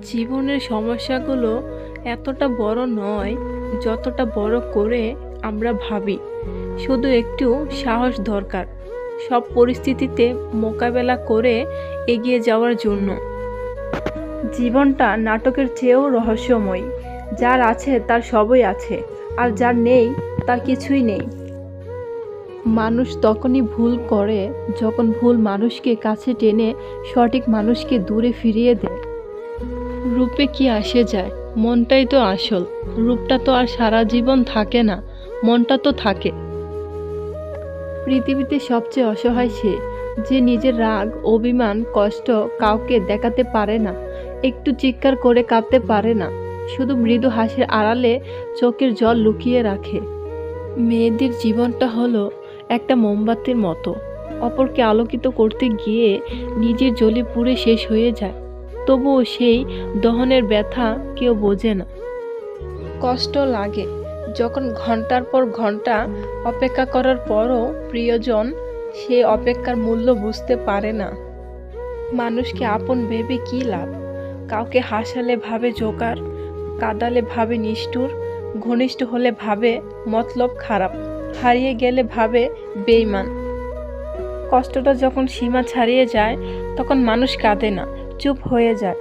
জীবনের সমস্যাগুলো এতটা বড় নয় যতটা বড় করে আমরা ভাবি। শুধু একটু সাহস দরকার। সব পরিস্থিতিতে মোকাবেলা করে এগিয়ে যাওয়ার জন্য। জীবনটা নাটকের চেয়েও রহস্যময়। যার আছে, তার সবই আছে। আর যার নেই, তার কিছুই নেই। মানুষ তখনই ভুল করে যখন ভুল মানুষকে কাছে টেনে সঠিক মানুষকে দূরে ফিরিয়ে দেয়। রূপে কি আসে যায়? মনটাই তো আসল। রূপটা তো আর সারা জীবন থাকে না। মনটা তো থাকে। পৃথিবীতে সবচেয়ে অসহায় সে, যে নিজের রাগ, অভিমান, কষ্ট কাউকে দেখাতে পারে না। একটু চিৎকার করে কাঁদতে পারে না। শুধু মৃদু হাসির আড়ালে চোখের জল লুকিয়ে রাখে। মেয়েদের জীবনটা হলো একটা মোমবাতির মতো। অপরকে আলোকিত করতে গিয়ে নিজের জলে পুড়ে শেষ হয়ে যায়। তবুও সেই দহনের ব্যথা কেউ বোঝে না। কষ্ট লাগে। যখন ঘণ্টার পর ঘণ্টা অপেক্ষা করার পরও প্রিয়জন সে অপেক্ষার মূল্য বুঝতে পারে না। মানুষকে আপন ভেবে কী লাভ? কাউকে হাসালে ভাবে জোকার, কাদালে ভাবে নিষ্ঠুর, ঘনিষ্ঠ হলে ভাবে মতলব খারাপ, হারিয়ে গেলে ভাবে বেইমান কষ্টটা যখন সীমা ছাড়িয়ে যায়, তখন মানুষ কাঁদে না। চুপ হয়ে যায়।